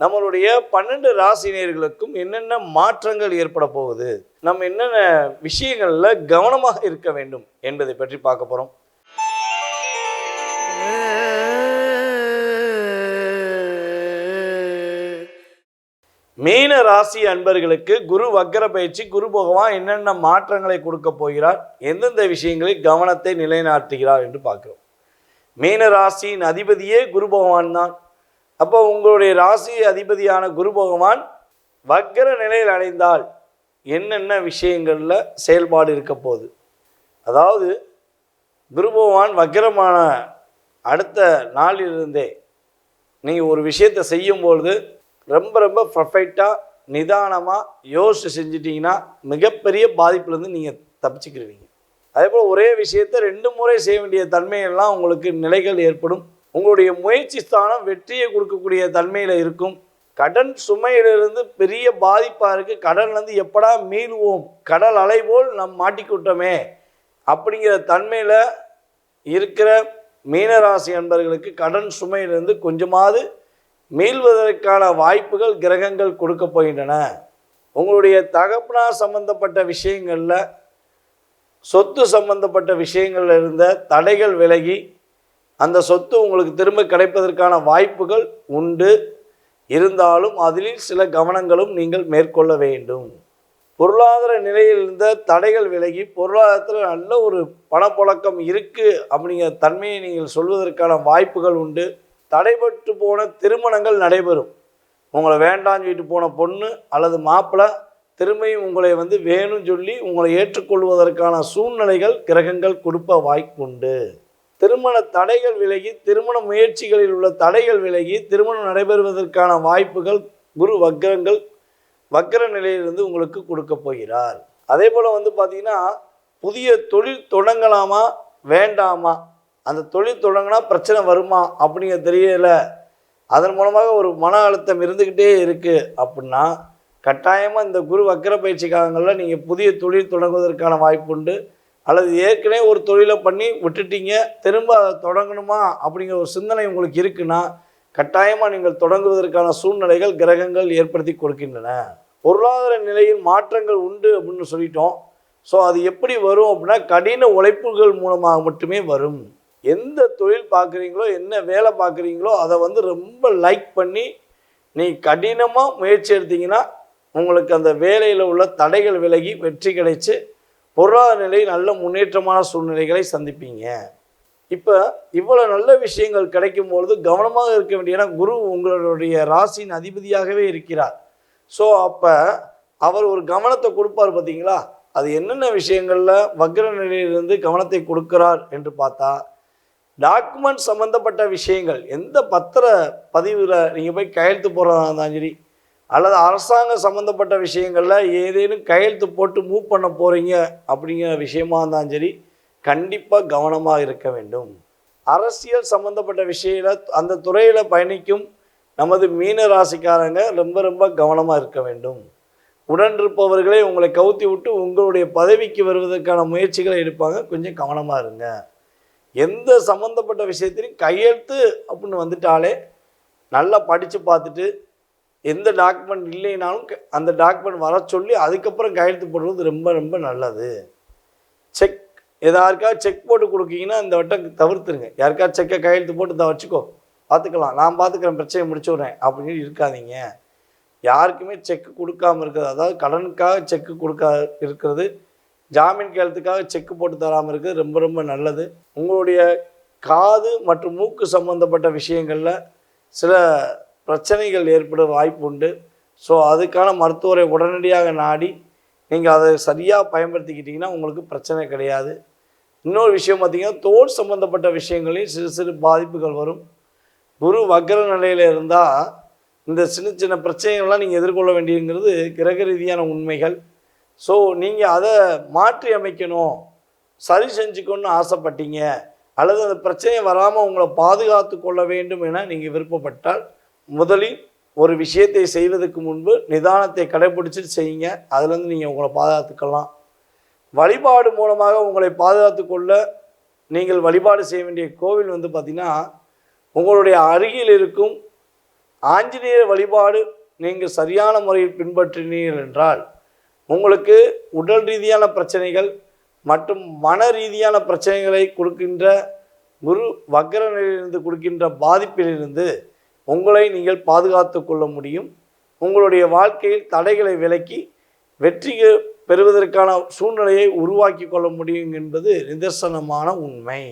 நம்மளுடைய பன்னெண்டு ராசினியர்களுக்கும் என்னென்ன மாற்றங்கள் ஏற்பட போகுது? நம்ம என்னென்ன விஷயங்களில் கவனமாக இருக்க வேண்டும் என்பதை பற்றி பார்க்க போகிறோம் மீன ராசி அன்பர்களுக்கு குரு வக்கர பயிற்சி குரு பகவான் என்னென்ன மாற்றங்களை கொடுக்க போகிறார் எந்தெந்த விஷயங்களில் கவனத்தை நிலைநாட்டுகிறார் என்று பார்க்கிறோம். மீன ராசியின் அதிபதியே குரு பகவான் தான். அப்போ உங்களுடைய ராசி அதிபதியான குரு பகவான் வக்கர நிலையில் அடைந்தால் என்னென்ன விஷயங்களில் செயல்பாடு இருக்க போகுது? அதாவது குரு பகவான் வக்கரமான அடுத்த நாளிலிருந்தே நீங்கள் ஒரு விஷயத்தை செய்யும்பொழுது ரொம்ப ரொம்ப பர்ஃபெக்டாக நிதானமாக யோசித்து செஞ்சிட்டிங்கன்னா மிகப்பெரிய பாதிப்புலேருந்து நீங்கள் தப்பிச்சுக்கிருவீங்க. அதே போல் ஒரே விஷயத்தை ரெண்டு முறை செய்ய வேண்டிய தன்மையெல்லாம் உங்களுக்கு நிலைகள் ஏற்படும். உங்களுடைய முயற்சி ஸ்தானம் வெற்றியை கொடுக்கக்கூடிய தன்மையில் இருக்கும். கடன் சுமையிலிருந்து பெரிய பாதிப்பாக இருக்குது கடன்லேருந்து எப்படா மீளுவோம்? கடல் அலை போல் நம் மாட்டிக்கிட்டோமே அப்படிங்கிற தன்மையில் இருக்கிற மீனராசி அன்பர்களுக்கு கடன் சுமையிலிருந்து கொஞ்சமாவது மீள்வதற்கான வாய்ப்புகள் கிரகங்கள் கொடுக்க போகின்றன. உங்களுடைய தகப்பனார் சம்பந்தப்பட்ட விஷயங்களில் சொத்து சம்பந்தப்பட்ட விஷயங்களில் இருந்த தடைகள் விலகி அந்த சொத்து உங்களுக்கு திரும்ப கிடைப்பதற்கான வாய்ப்புகள் உண்டு. இருந்தாலும் அதில் சில கவனங்களும் நீங்கள் மேற்கொள்ள வேண்டும். பொருளாதார நிலையில் இருந்த தடைகள் விலகி பொருளாதாரத்தில் நல்ல ஒரு பணப்புழக்கம் இருக்குது அப்படிங்கிற தன்மையை நீங்கள் சொல்வதற்கான வாய்ப்புகள் உண்டு. தடைபட்டு போன திருமணங்கள் நடைபெறும். உங்களை வேண்டான்னு சொல்லிட்டு போன பொண்ணு அல்லது மாப்பிள்ளை திரும்பியும் உங்களை வந்து வேணும்னு சொல்லி உங்களை ஏற்றுக்கொள்வதற்கான சூழ்நிலைகள் கிரகங்கள் கொடுப்ப வாய்ப்புண்டு. திருமண தடைகள் விலகி திருமண முயற்சிகளில் உள்ள தடைகள் விலகி திருமணம் நடைபெறுவதற்கான வாய்ப்புகள் குரு வக்கரங்கள் வக்கர நிலையிலிருந்து உங்களுக்கு கொடுக்க போகிறார். அதே போல் வந்து பார்த்திங்கன்னா புதிய தொழில் தொடங்கலாமா வேண்டாமா அந்த தொழில் தொடங்கினா பிரச்சனை வருமா அப்படிங்கிற தெரியல. அதன் மூலமாக ஒரு மன அழுத்தம் இருந்துக்கிட்டே இருக்குது அப்படின்னா கட்டாயமாக இந்த குரு வக்கர பயிற்சி காலங்களில் நீங்கள் புதிய தொழில் தொடங்குவதற்கான வாய்ப்பு உண்டு. அல்லது ஏற்கனவே ஒரு தொழிலை பண்ணி விட்டுட்டீங்க திரும்ப அதை தொடங்கணுமா அப்படிங்கிற ஒரு சிந்தனை உங்களுக்கு இருக்குன்னா கட்டாயமாக நீங்கள் தொடங்குவதற்கான சூழ்நிலைகள் கிரகங்கள் ஏற்படுத்தி கொடுக்கின்றன. பொருளாதார நிலையில் மாற்றங்கள் உண்டு அப்படின்னு சொல்லிட்டோம். ஸோ அது எப்படி வரும் அப்படின்னா கடின உழைப்புகள் மூலமாக மட்டுமே வரும். எந்த தொழில் பார்க்குறீங்களோ என்ன வேலை பார்க்குறீங்களோ அதை வந்து ரொம்ப லைக் பண்ணி நீ கடினமாக முயற்சி எடுத்தீங்கன்னா உங்களுக்கு அந்த வேலையில் உள்ள தடைகள் விலகி வெற்றி கிடைச்சி பொருளாதார நிலை நல்ல முன்னேற்றமான சூழ்நிலைகளை சந்திப்பீங்க. இப்போ இவ்வளோ நல்ல விஷயங்கள் கிடைக்கும் பொழுது கவனமாக இருக்க வேண்டிய ஏன்னா குரு உங்களுடைய ராசியின் அதிபதியாகவே இருக்கிறார். ஸோ அப்போ அவர் ஒரு கவனத்தை கொடுப்பார் பார்த்தீங்களா அது என்னென்ன விஷயங்களில் வக்ர நிலையிலிருந்து கவனத்தை கொடுக்கிறார் என்று பார்த்தா டாக்குமெண்ட் சம்மந்தப்பட்ட விஷயங்கள் எந்த பத்திர பதிவில் நீங்கள் போய் கையெழுத்து போடுறதா இருந்தாலும் சரி அல்லது அரசாங்கம் சம்மந்தப்பட்ட விஷயங்களில் ஏதேனும் கையெழுத்து போட்டு மூவ் பண்ண போகிறீங்க அப்படிங்கிற விஷயமா இருந்தாலும் சரி கண்டிப்பாக கவனமாக இருக்க வேண்டும். அரசியல் சம்மந்தப்பட்ட விஷயத்தில் அந்த துறையில் பயணிக்கும் நமது மீன ராசிக்காரங்க ரொம்ப ரொம்ப கவனமாக இருக்க வேண்டும். உடன் இருப்பவர்களே உங்களை கவுத்தி விட்டு உங்களுடைய பதவிக்கு வருவதற்கான முயற்சிகளை எடுப்பாங்க. கொஞ்சம் கவனமாக இருங்க. எந்த சம்மந்தப்பட்ட விஷயத்திலையும் கையெழுத்து அப்படின்னு வந்துட்டாலே நல்லா படித்து பார்த்துட்டு எந்த டாக்குமெண்ட் இல்லைனாலும் அந்த டாக்குமெண்ட் வர சொல்லி அதுக்கப்புறம் கையெழுத்து போடுறது ரொம்ப ரொம்ப நல்லது. செக் எதாருக்கா செக் போட்டு கொடுக்கீங்கன்னா இந்த வட்டம் தவிர்த்துருங்க. யாருக்கா செக்கை கையெழுத்து போட்டு தான் வச்சுக்கோ. பார்த்துக்கலாம். நான் பார்த்துக்கிறேன் பிரச்சனையை முடிச்சு விட்றேன் அப்படின்னு இருக்காதீங்க. யாருக்குமே செக்கு கொடுக்காம இருக்கிறது அதாவது கடனுக்காக செக்கு கொடுக்கா இருக்கிறது ஜாமீன் கையெழுத்துக்காக செக்கு போட்டு தராமல் இருக்கிறது ரொம்ப ரொம்ப நல்லது. உங்களுடைய காது மற்றும் மூக்கு சம்பந்தப்பட்ட விஷயங்களில் சில பிரச்சனைகள் ஏற்பட வாய்ப்பு உண்டு ஸோ அதுக்கான மருத்துவரை உடனடியாக நாடி நீங்கள் அதை சரியாக பயன்படுத்திக்கிட்டிங்கன்னா உங்களுக்கு பிரச்சனை கிடையாது. இன்னொரு விஷயம் பார்த்திங்கன்னா தோல் சம்மந்தப்பட்ட விஷயங்களையும் சிறு சிறு பாதிப்புகள் வரும். குரு வக்கர நிலையில் இருந்தால் இந்த சின்ன சின்ன பிரச்சனைகள்லாம் நீங்கள் எதிர்கொள்ள வேண்டியதுங்கிறது கிரக ரீதியான உண்மைகள். ஸோ நீங்கள் அதை மாற்றி அமைக்கணும். சரி செஞ்சுக்கணும்னு ஆசைப்பட்டீங்க. அல்லது அந்த பிரச்சனை வராமல் உங்களை பாதுகாத்து கொள்ள வேண்டும் என நீங்கள் விருப்பப்பட்டால் முதலில் ஒரு விஷயத்தை செய்வதற்கு முன்பு நிதானத்தை கடைபிடிச்சிட்டு செய்யுங்க. அதுலேருந்து நீங்கள் உங்களை பாதுகாத்துக்கலாம். வழிபாடு மூலமாக உங்களை பாதுகாத்து கொள்ள நீங்கள் வழிபாடு செய்ய வேண்டிய கோவில் வந்து பார்த்திங்கன்னா உங்களுடைய அருகில் இருக்கும் ஆஞ்சநேயர் வழிபாடு நீங்கள் சரியான முறையில் பின்பற்றினீர்கள் என்றால் உங்களுக்கு உடல் ரீதியான பிரச்சனைகள் மற்றும் மன ரீதியான பிரச்சனைகளை கொடுக்கின்ற குரு வக்கர நிலையிலிருந்து கொடுக்கின்ற பாதிப்பிலிருந்து உங்களை நீங்கள் பாதுகாத்து கொள்ள முடியும். உங்களுடைய வாழ்க்கையில் தடைகளை விலக்கி வெற்றி பெறுவதற்கான சூழ்நிலையை உருவாக்கி கொள்ள முடியும் என்பது நிதர்சனமான உண்மை.